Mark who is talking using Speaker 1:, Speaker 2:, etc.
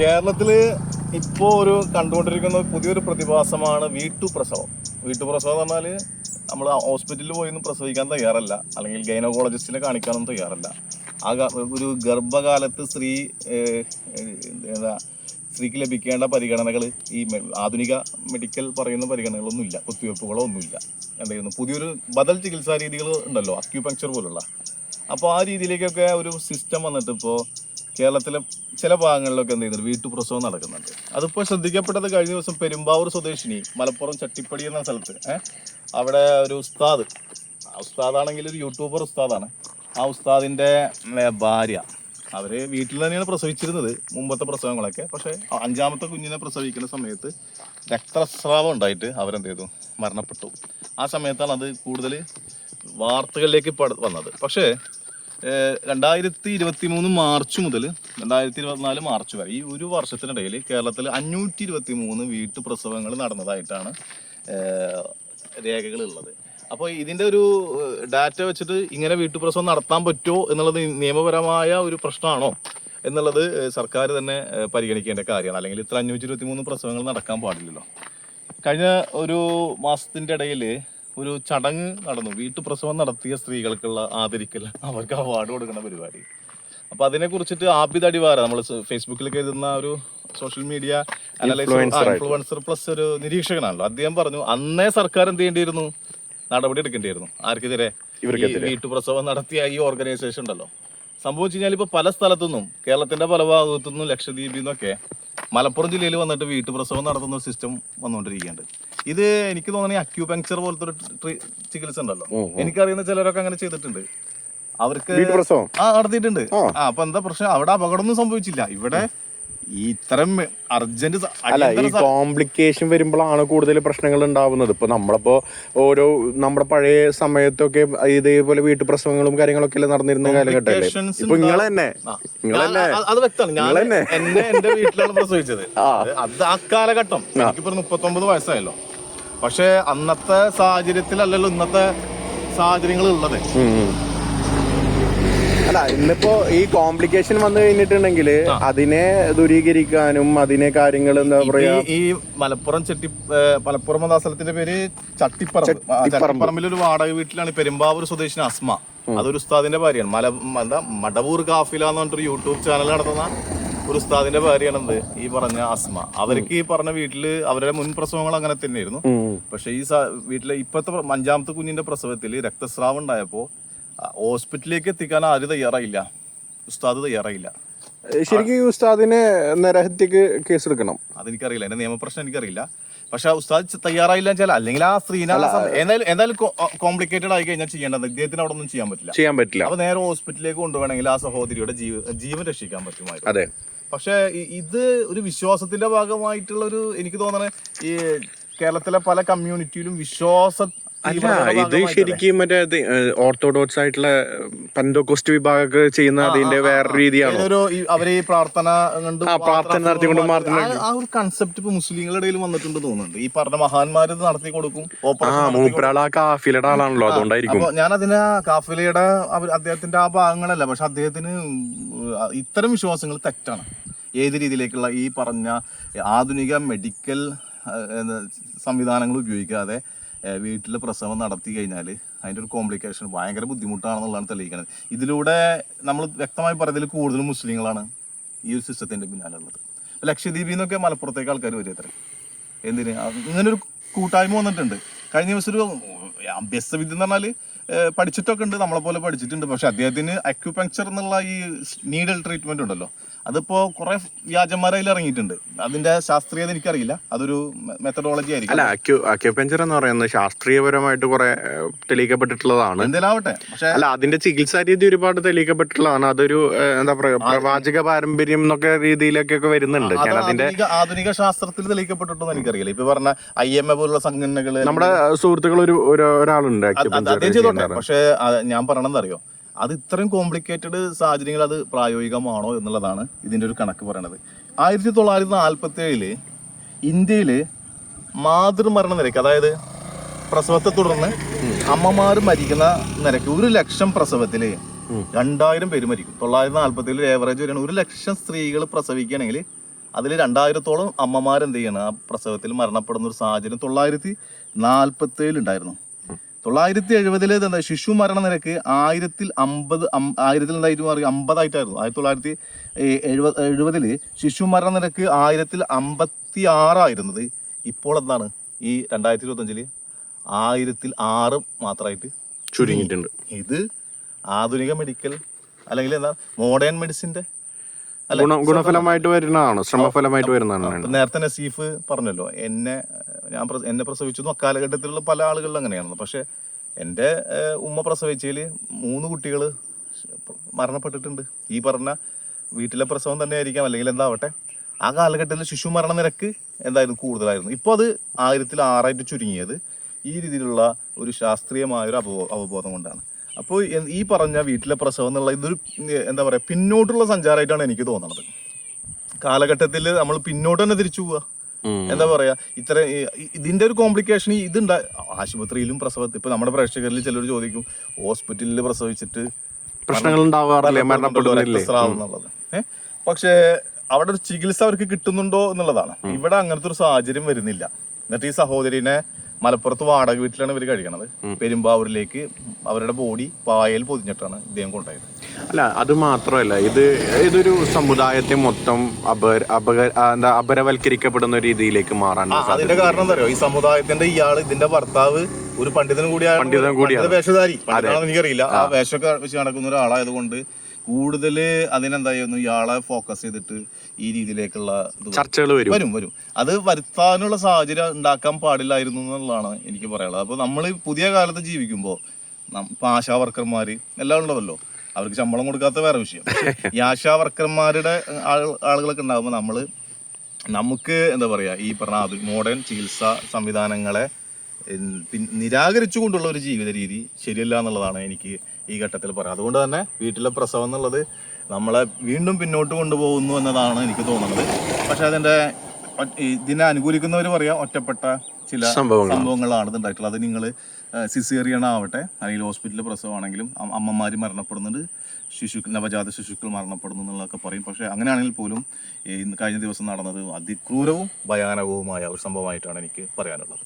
Speaker 1: കേരളത്തിൽ ഇപ്പോൾ ഒരു കണ്ടുകൊണ്ടിരിക്കുന്ന പുതിയൊരു പ്രതിഭാസമാണ് വീട്ടു പ്രസവം. വീട്ടു പ്രസവം എന്ന് പറഞ്ഞാൽ നമ്മൾ ഹോസ്പിറ്റലിൽ പോയി ഒന്നും പ്രസവിക്കാൻ തയ്യാറല്ല. അല്ലെങ്കിൽ ഗൈനക്കോളജിസ്റ്റിനെ കാണിക്കാനൊന്നും തയ്യാറല്ല. ആ ഒരു ഗർഭകാലത്ത് സ്ത്രീ എന്താ സ്ത്രീക്ക് ലഭിക്കേണ്ട പരിഗണനകൾ ഈ ആധുനിക മെഡിക്കൽ പറയുന്ന പരിഗണനകളൊന്നും ഇല്ല കുത്തിവയ്പ്പുകളോ ഒന്നുമില്ല. എന്തായിരുന്നു? പുതിയൊരു ബദൽ ചികിത്സാ രീതികൾ ഉണ്ടല്ലോ. അക്യൂപങ്ക്ചർ പോലുള്ള. അപ്പോൾ ആ രീതിയിലേക്കൊക്കെ ഒരു സിസ്റ്റം വന്നിട്ട് ഇപ്പോൾ കേരളത്തിലെ ചില ഭാഗങ്ങളിലൊക്കെ എന്ത് ചെയ്യുന്നുണ്ട്? വീട്ടുപ്രസവം നടക്കുന്നുണ്ട്. അതിപ്പോൾ ശ്രദ്ധിക്കപ്പെട്ടത് കഴിഞ്ഞ ദിവസം പെരുമ്പാവൂർ സ്വദേശിനി മലപ്പുറം ചട്ടിപ്പടി എന്ന സ്ഥലത്ത് അവിടെ ഒരു ഉസ്താദ് ഉസ്താദാണെങ്കിൽ ഒരു യൂട്യൂബർ ഉസ്താദാണ്. ആ ഉസ്താദിന്റെ ഭാര്യ. അവർ വീട്ടിൽ തന്നെയാണ് പ്രസവിച്ചിരുന്നത് മുമ്പത്തെ പ്രസവങ്ങളൊക്കെ. പക്ഷേ അഞ്ചാമത്തെ കുഞ്ഞിനെ പ്രസവിക്കുന്ന സമയത്ത് രക്തസ്രാവം ഉണ്ടായിട്ട് അവരെന്ത് ചെയ്തു? മരണപ്പെട്ടു. ആ സമയത്താണ് അത് കൂടുതൽ വാർത്തകളിലേക്ക് വന്നത്. പക്ഷേ രണ്ടായിരത്തി ഇരുപത്തി മൂന്ന് മാർച്ച് മുതൽ രണ്ടായിരത്തി ഇരുപത്തിനാല് മാർച്ച് വരെ ഈ ഒരു വർഷത്തിനിടയിൽ കേരളത്തിൽ അഞ്ഞൂറ്റി ഇരുപത്തി മൂന്ന് വീട്ടു പ്രസവങ്ങൾ നടന്നതായിട്ടാണ് രേഖകളുള്ളത്. അപ്പോൾ ഇതിന്റെ ഒരു ഡാറ്റ വെച്ചിട്ട് ഇങ്ങനെ വീട്ടുപ്രസവം നടത്താൻ പറ്റുമോ എന്നുള്ളത് നിയമപരമായ ഒരു പ്രശ്നമാണോ എന്നുള്ളത് സർക്കാർ തന്നെ പരിഗണിക്കേണ്ട കാര്യമാണ്. അല്ലെങ്കിൽ ഇത്ര അഞ്ഞൂറ്റി ഇരുപത്തി മൂന്ന് പ്രസവങ്ങൾ നടക്കാൻ പാടില്ലല്ലോ. കഴിഞ്ഞ ഒരു മാസത്തിന്റെ ഇടയിൽ ഒരു ചടങ്ങ് നടന്നു. വീട്ടുപ്രസവം നടത്തിയ സ്ത്രീകൾക്കുള്ള ആദരിക്കൽ. അവർക്ക് അവാർഡ് കൊടുക്കുന്ന പരിപാടി. അപ്പൊ അതിനെ കുറിച്ചിട്ട് ആബിദ് അടിവാര നമ്മൾ ഫേസ്ബുക്കിൽ എഴുതുന്ന ഒരു സോഷ്യൽ മീഡിയ ഇൻഫ്ലുവൻസർ പ്ലസ് ഒരു നിരീക്ഷകനാണല്ലോ. അദ്ദേഹം പറഞ്ഞു അന്നേ സർക്കാർ എന്ത് ചെയ്യേണ്ടിയിരുന്നു? നടപടി എടുക്കേണ്ടിയിരുന്നു. ആർക്കെതിരെ? വീട്ടു വീട്ടുപ്രസവം നടത്തിയ ഈ ഓർഗനൈസേഷൻ ഉണ്ടല്ലോ. സംഭവിച്ചു കഴിഞ്ഞാൽ ഇപ്പൊ പല സ്ഥലത്തുനിന്നും കേരളത്തിന്റെ പല ഭാഗത്തുനിന്നും ലക്ഷദ്വീപിൽ നിന്നൊക്കെ മലപ്പുറം ജില്ലയിൽ വന്നിട്ട് വീട്ടുപ്രസവം നടത്തുന്ന സിസ്റ്റം വന്നുകൊണ്ടിരിക്കുകയുണ്ട് ഇത് എനിക്ക് തോന്നുന്നത് ഈ അക്യൂപങ്ക്ചർ പോലത്തെ ഒരു ട്രീ- ചികിത്സ ഉണ്ടല്ലോ. എനിക്കറിയുന്ന ചിലരൊക്കെ അങ്ങനെ ചെയ്തിട്ടുണ്ട്. അവർക്ക്
Speaker 2: വീട്ടുപ്രസവം
Speaker 1: ആ നടത്തിയിട്ടുണ്ട്. ആ. അപ്പൊ എന്താ പ്രശ്നം? അവിടെ അപകടമൊന്നും സംഭവിച്ചില്ല. ഇവിടെ ഈ ഇത്തരം അർജന്റ്
Speaker 2: അല്ല ഈ കോംപ്ലിക്കേഷൻ വരുമ്പോഴാണ് കൂടുതൽ പ്രശ്നങ്ങൾ ഉണ്ടാവുന്നത്. ഇപ്പൊ നമ്മളിപ്പോ ഓരോ നമ്മുടെ പഴയ സമയത്തൊക്കെ ഇതേപോലെ വീട്ടുപ്രസവങ്ങളും കാര്യങ്ങളൊക്കെ അല്ലേ നടന്നിരുന്ന കാലഘട്ടത്തിൽ
Speaker 1: Complications
Speaker 2: ഇപ്പൊ നിങ്ങൾ തന്നെ
Speaker 1: ആ.
Speaker 2: നിങ്ങൾ
Speaker 1: ഞാൻ-
Speaker 2: തന്നെ
Speaker 1: അത് അത് വ്യക്തമാണ്. ഞാൻ
Speaker 2: നിങ്ങളെന്നെ.
Speaker 1: എന്നെ എന്റെ വീട്ടിലാണ് പ്രസവിച്ചത്. അത് അത് ആ. കാലഘട്ടം എനിക്കിപ്പോ മുപ്പത്തൊമ്പത് വയസ്സായല്ലോ. പക്ഷെ അന്നത്തെ സാഹചര്യത്തിലല്ലല്ലോ ഇന്നത്തെ സാഹചര്യങ്ങൾ ഉള്ളത്.
Speaker 2: അല്ല ഇന്നിപ്പോ ഈ കോംപ്ലിക്കേഷൻ വന്നു കഴിഞ്ഞിട്ടുണ്ടെങ്കിൽ അതിനെ ദൂരീകരിക്കാനും അതിനെ കാര്യങ്ങൾ എന്താ പറയാ
Speaker 1: ഈ- മലപ്പുറം ചെട്ടി മലപ്പുറം എന്ന സ്ഥലത്തിന്റെ പേര് ചട്ടിപ്പറമ്പ്. ചട്ടിപ്പറമ്പിൽ ഒരു വാടക വീട്ടിലാണ് പെരുമ്പാവൂർ സ്വദേശി അസ്മ. അതൊരു ഉസ്താദിന്റെ ഭാര്യയാണ്. മല എന്താ മടവൂർ കാഫില എന്ന് പറഞ്ഞിട്ടൊരു യൂട്യൂബ് ചാനൽ നടത്തുന്ന ഒരു ഉസ്താദിന്റെ ഭാര്യയാണ് എന്ത് ഈ പറഞ്ഞ അസ്മ അവർക്ക് ഈ പറഞ്ഞ വീട്ടിൽ അവരുടെ മുൻ പ്രസവങ്ങൾ അങ്ങനെ തന്നെയായിരുന്നു. പക്ഷെ ഈ വീട്ടിലെ ഇപ്പോഴത്തെ അഞ്ചാമത്തെ കുഞ്ഞിന്റെ പ്രസവത്തിൽ രക്തസ്രാവം ഉണ്ടായപ്പോ ഹോസ്പിറ്റലിലേക്ക് എത്തിക്കാൻ ആരും തയ്യാറായില്ല? ഉസ്താദ് തയ്യാറായില്ല.
Speaker 2: ശരിക്കും ഉസ്താദിനെ നരഹത്യക്ക് കേസെടുക്കണം.
Speaker 1: അതെനിക്കറിയില്ല. എന്റെ നിയമപ്രശ്നം എനിക്കറിയില്ല. പക്ഷെ ഉസ്താദ് തയ്യാറായില്ല വെച്ചാൽ അല്ലെങ്കിൽ ആ സ്ത്രീനെ എന്തായാലും എന്തായാലും കോംപ്ലിക്കേറ്റഡ് ആയി കഴിഞ്ഞാൽ ചെയ്യേണ്ടത് ഇദ്ദേഹത്തിന് അവിടെ ഒന്നും ചെയ്യാൻ പറ്റില്ല.
Speaker 2: ചെയ്യാൻ പറ്റില്ല.
Speaker 1: അപ്പൊ നേരെ ഹോസ്പിറ്റലിലേക്ക് കൊണ്ടുപോകണമെങ്കിൽ ആ സഹോദരിയുടെ ജീവ ജീവൻ രക്ഷിക്കാൻ പറ്റുമായിരുന്നു.
Speaker 2: അതെ.
Speaker 1: പക്ഷെ ഇത് ഒരു വിശ്വാസത്തിന്റെ ഭാഗമായിട്ടുള്ള ഒരു എനിക്ക് തോന്നണേ ഈ കേരളത്തിലെ പല കമ്മ്യൂണിറ്റിയിലും വിശ്വാസ
Speaker 2: അല്ല ഇത് ശരിക്കും മറ്റേ ഓർത്തഡോക്സ് ആയിട്ടുള്ള പന്തോക്കോസ്റ്റ് വിഭാഗമൊക്കെ ചെയ്യുന്ന അതിന്റെ വേറെ രീതിയാണ്?
Speaker 1: അവർ ഈ പ്രാർത്ഥന കൊണ്ട്
Speaker 2: പ്രാർത്ഥന നടത്തിക്കൊണ്ട്
Speaker 1: മാത്രം ആ- ഒരു കൺസെപ്റ്റ് ഇപ്പൊ മുസ്ലിങ്ങളുടെ ഇടയിൽ വന്നിട്ടുണ്ട് തോന്നുന്നുണ്ട്. ഈ പറഞ്ഞ മഹാന്മാര് ഇത് നടത്തി കൊടുക്കും
Speaker 2: മൂപ്പരാൾ ആ കാഫിലയുടെ ആളാണല്ലോ അതുകൊണ്ടായിരിക്കും.
Speaker 1: ഞാൻ അതിന് കാഫിലയുടെ അദ്ദേഹത്തിന്റെ ആ ഭാഗങ്ങളല്ല പക്ഷെ അദ്ദേഹത്തിന് ഇത്തരം വിശ്വാസങ്ങൾ തെറ്റാണ്. ഏത് രീതിയിലേക്കുള്ള ഈ പറഞ്ഞ ആധുനിക മെഡിക്കൽ സംവിധാനങ്ങൾ ഉപയോഗിക്കാതെ വീട്ടിൽ പ്രസവം നടത്തി കഴിഞ്ഞാൽ അതിന്റെ ഒരു കോംപ്ലിക്കേഷൻ ഭയങ്കര ബുദ്ധിമുട്ടാണെന്നുള്ളതാണ് തെളിയിക്കുന്നത് ഇതിലൂടെ നമ്മൾ വ്യക്തമായി പറയുന്നതിൽ കൂടുതൽ മുസ്ലിങ്ങളാണ് ഈ ഒരു സിസ്റ്റത്തിന്റെ പിന്നാലുള്ളത്. ലക്ഷദ്വീപിൽ നിന്നൊക്കെ മലപ്പുറത്തേക്ക് ആൾക്കാർ വരും അത്ര. എന്തിന്? ഇങ്ങനൊരു കൂട്ടായ്മ വന്നിട്ടുണ്ട്. കഴിഞ്ഞ ദിവസം ഒരു അഭ്യസ്തവിദ്യ എന്ന് പറഞ്ഞാൽ പഠിച്ചിട്ടൊക്കെ ഉണ്ട് നമ്മളെ പോലെ പഠിച്ചിട്ടുണ്ട്. പക്ഷെ അദ്ദേഹത്തിന് അക്യുപങ്ക്ചർ എന്നുള്ള ഈ നീഡൽ ട്രീറ്റ്മെന്റ് ഉണ്ടല്ലോ അതിപ്പോ കുറെ വ്യാജന്മാരതിൽ ഇറങ്ങിയിട്ടുണ്ട്. അതിന്റെ ശാസ്ത്രീയത എനിക്കറിയില്ല. അതൊരു മെത്തഡോളജി ആയിരിക്കും.
Speaker 2: അല്ല അക്യു എന്ന് പറയുന്നത് ശാസ്ത്രീയപരമായിട്ട് കുറെ തെളിയിക്കപ്പെട്ടിട്ടുള്ളതാണ്.
Speaker 1: എന്തെങ്കിലും പക്ഷെ
Speaker 2: അല്ല അതിന്റെ ചികിത്സാ രീതി ഒരുപാട് തെളിയിക്കപ്പെട്ടിട്ടുള്ളതാണ്. അതൊരു എന്താ പറയുക പ്രവാചക പാരമ്പര്യം എന്നൊക്കെ രീതിയിലൊക്കെ വരുന്നുണ്ട്. ഞാൻ അതിന്റെ
Speaker 1: ആധുനിക ആധുനിക ശാസ്ത്രത്തിൽ തെളിയിക്കപ്പെട്ടിട്ടുണ്ടെന്ന് എനിക്കറിയില്ല. ഇപ്പൊ പറഞ്ഞ ഐ എം എ പോലുള്ള സംഘടനകൾ
Speaker 2: നമ്മുടെ സുഹൃത്തുക്കൾ ഒരു ഒരു-
Speaker 1: പക്ഷെ ഞാൻ പറയണമെന്ന് അറിയോ അത് ഇത്രയും കോംപ്ലിക്കേറ്റഡ് സാഹചര്യങ്ങൾ അത് പ്രായോഗികമാണോ എന്നുള്ളതാണ് ഇതിന്റെ ഒരു കണക്ക് പറയണത്. ആയിരത്തി തൊള്ളായിരത്തി നാൽപ്പത്തി ഏഴിൽ ഇന്ത്യയിൽ മാതൃമരണ നിരക്ക് അതായത് പ്രസവത്തെ തുടർന്ന് അമ്മമാർ മരിക്കുന്ന നിരക്ക് ഒരു ലക്ഷം പ്രസവത്തിൽ രണ്ടായിരം പേര് മരിക്കും. തൊള്ളായിരത്തി നാൽപ്പത്തി ഏഴിൽ ഏവറേജ് വരെയാണ്. ഒരു ലക്ഷം സ്ത്രീകൾ പ്രസവിക്കുകയാണെങ്കിൽ അതിൽ രണ്ടായിരത്തോളം അമ്മമാരെന്ത് ചെയ്യണം? ആ പ്രസവത്തിൽ മരണപ്പെടുന്ന ഒരു സാഹചര്യം തൊള്ളായിരത്തി നാൽപ്പത്തി ഉണ്ടായിരുന്നു. തൊള്ളായിരത്തി എഴുപതിലെ എന്താ ശിശു മരണ നിരക്ക് ആയിരത്തിൽ അമ്പത് ആയിരത്തിൽ എന്തായിട്ട് മാറി? അമ്പതായിട്ടായിരുന്നു. ആയിരത്തി തൊള്ളായിരത്തി എഴുപത് എഴുപതിൽ ശിശു മരണ നിരക്ക് ആയിരത്തിൽ അമ്പത്തി ആറായിരുന്നത് ഇപ്പോൾ എന്താണ്? ഈ രണ്ടായിരത്തി ഇരുപത്തഞ്ചിൽ ആയിരത്തിൽ ആറ് മാത്രമായിട്ട്
Speaker 2: ചുരുങ്ങിയിട്ടുണ്ട്.
Speaker 1: ഇത് ആധുനിക മെഡിക്കൽ അല്ലെങ്കിൽ എന്താ? മോഡേൺ മെഡിസിന്റെ അല്ല,
Speaker 2: ഗുണഫലമായിട്ട് വരുന്നതാണോ. ശ്രമഫലമായിട്ട് വരുന്നതാണ്.
Speaker 1: നേരത്തെ നസീഫ് പറഞ്ഞല്ലോ എന്നെ ഞാൻ എന്നെ പ്രസവിച്ചതും അക്കാലഘട്ടത്തിലുള്ള പല ആളുകളിലും അങ്ങനെയാണ് പക്ഷേ എന്റെ ഉമ്മ പ്രസവിച്ചതിൽ മൂന്ന് കുട്ടികൾ മരണപ്പെട്ടിട്ടുണ്ട്. ഈ പറഞ്ഞ വീട്ടിലെ പ്രസവം തന്നെ ആയിരിക്കാം അല്ലെങ്കിൽ എന്താവട്ടെ. ആ കാലഘട്ടത്തിൽ ശിശു മരണ നിരക്ക് എന്തായിരുന്നു? കൂടുതലായിരുന്നു. ഇപ്പോൾ അത് ആയിരത്തിൽ ആറായിട്ട് ചുരുങ്ങിയത് ഈ രീതിയിലുള്ള ഒരു ശാസ്ത്രീയമായ ഒരു അവബോ അവബോധം കൊണ്ടാണ്. അപ്പോൾ ഈ പറഞ്ഞ വീട്ടിലെ പ്രസവം എന്നുള്ള ഇതൊരു എന്താ പറയുക പിന്നോട്ടുള്ള സഞ്ചാരമായിട്ടാണ് എനിക്ക് തോന്നുന്നത് കാലഘട്ടത്തിൽ നമ്മൾ പിന്നോട്ട് തന്നെ തിരിച്ചു പോവുക എന്താ പറയാ ഇത്ര ഇതിന്റെ ഒരു കോംപ്ലിക്കേഷൻ ഇതുണ്ട ആശുപത്രിയിലും പ്രസവത്തിൽ ഇപ്പൊ നമ്മുടെ പ്രേക്ഷകരിൽ ചിലർ ചോദിക്കും ഹോസ്പിറ്റലിൽ പ്രസവിച്ചിട്ട്
Speaker 2: പ്രശ്നങ്ങൾ ഉണ്ടാവാറില്ലേ?
Speaker 1: പക്ഷേ അവിടെ ഒരു ചികിത്സ അവർക്ക് കിട്ടുന്നുണ്ടോ എന്നുള്ളതാണ്. ഇവിടെ അങ്ങനത്തെ ഒരു സാഹചര്യം വരുന്നില്ല. എന്നിട്ട് ഈ സഹോദരിനെ മലപ്പുറത്ത് വാടക വീട്ടിലാണ് ഇവർ കഴിക്കണത് പെരുമ്പാവൂരിലേക്ക് അവരുടെ ബോഡി പായൽ പൊതിഞ്ഞിട്ടാണ് ഇദ്ദേഹം കൊണ്ടുപോയത്.
Speaker 2: അല്ല അത് മാത്രമല്ല ഇത് ഇതൊരു സമുദായത്തെ മൊത്തം അപ അപക എന്താ അപരവൽക്കരിക്കപ്പെടുന്ന രീതിയിലേക്ക് മാറാൻ
Speaker 1: അതിന്റെ കാരണം എന്താ പറയുക ഈ സമുദായത്തിന്റെ ഇയാൾ ഇതിന്റെ ഭർത്താവ് ഒരു പണ്ഡിതനും കൂടിയാണ്
Speaker 2: പണ്ഡിതനും കൂടിയാണ്.
Speaker 1: വേഷധാരി. പണ്ഡിതനാണെന്ന് എനിക്കറിയില്ല. ആ വേഷമൊക്കെ വെച്ച് നടക്കുന്ന ഒരാളായത് കൊണ്ട് കൂടുതൽ അതിനെന്തായിരുന്നു? ഇയാളെ ഫോക്കസ് ചെയ്തിട്ട് ഈ രീതിയിലേക്കുള്ള
Speaker 2: ചർച്ചകൾ വരും.
Speaker 1: വരും. വരും അത് വരുത്താനുള്ള സാഹചര്യം ഉണ്ടാക്കാൻ പാടില്ലായിരുന്നു എന്നുള്ളതാണ് എനിക്ക് പറയാനുള്ളത്. അപ്പോൾ നമ്മൾ പുതിയ കാലത്ത് ജീവിക്കുമ്പോൾ ആശാവർക്കർമാര് ആശാ വർക്കർമാര് എല്ലാം ഉള്ളതല്ലോ. അവർക്ക് ശമ്പളം കൊടുക്കാത്ത വേറെ വിഷയം. ഈ ആശാ വർക്കർമാരുടെ ആളുകളൊക്കെ ഉണ്ടാകുമ്പോൾ നമ്മൾ നമുക്ക് എന്താ പറയുക ഈ പറഞ്ഞ മോഡേൺ ചികിത്സാ സംവിധാനങ്ങളെ നിരാകരിച്ചുകൊണ്ടുള്ള ഒരു ജീവിത രീതി ശരിയല്ല എന്നുള്ളതാണ് എനിക്ക് ഈ ഘട്ടത്തിൽ പറയാം. അതുകൊണ്ട് തന്നെ വീട്ടിലെ പ്രസവം എന്നുള്ളത് നമ്മളെ വീണ്ടും പിന്നോട്ട് കൊണ്ടുപോകുന്നു എന്നതാണ് എനിക്ക് തോന്നുന്നത്. പക്ഷെ അതിന്റെ ഇതിനെ അനുകൂലിക്കുന്നവർ പറയാം ഒറ്റപ്പെട്ട ചില സംഭവങ്ങളാണ്. ഉണ്ടായിട്ടുള്ളത് അത് നിങ്ങൾ സിസേറിയൻ ആവട്ടെ അല്ലെങ്കിൽ ഹോസ്പിറ്റലിൽ പ്രസവമാണെങ്കിലും അമ്മമാർ മരണപ്പെടുന്നുണ്ട് ശിശുക്കൾ നവജാത ശിശുക്കൾ മരണപ്പെടുന്നു എന്നുള്ളതൊക്കെ പറയും. പക്ഷേ അങ്ങനെയാണെങ്കിൽ പോലും ഇന്ന് കഴിഞ്ഞ ദിവസം നടന്നത് അതിക്രൂരവും ഭയാനകവുമായ ഒരു സംഭവമായിട്ടാണ് എനിക്ക് പറയാനുള്ളത്.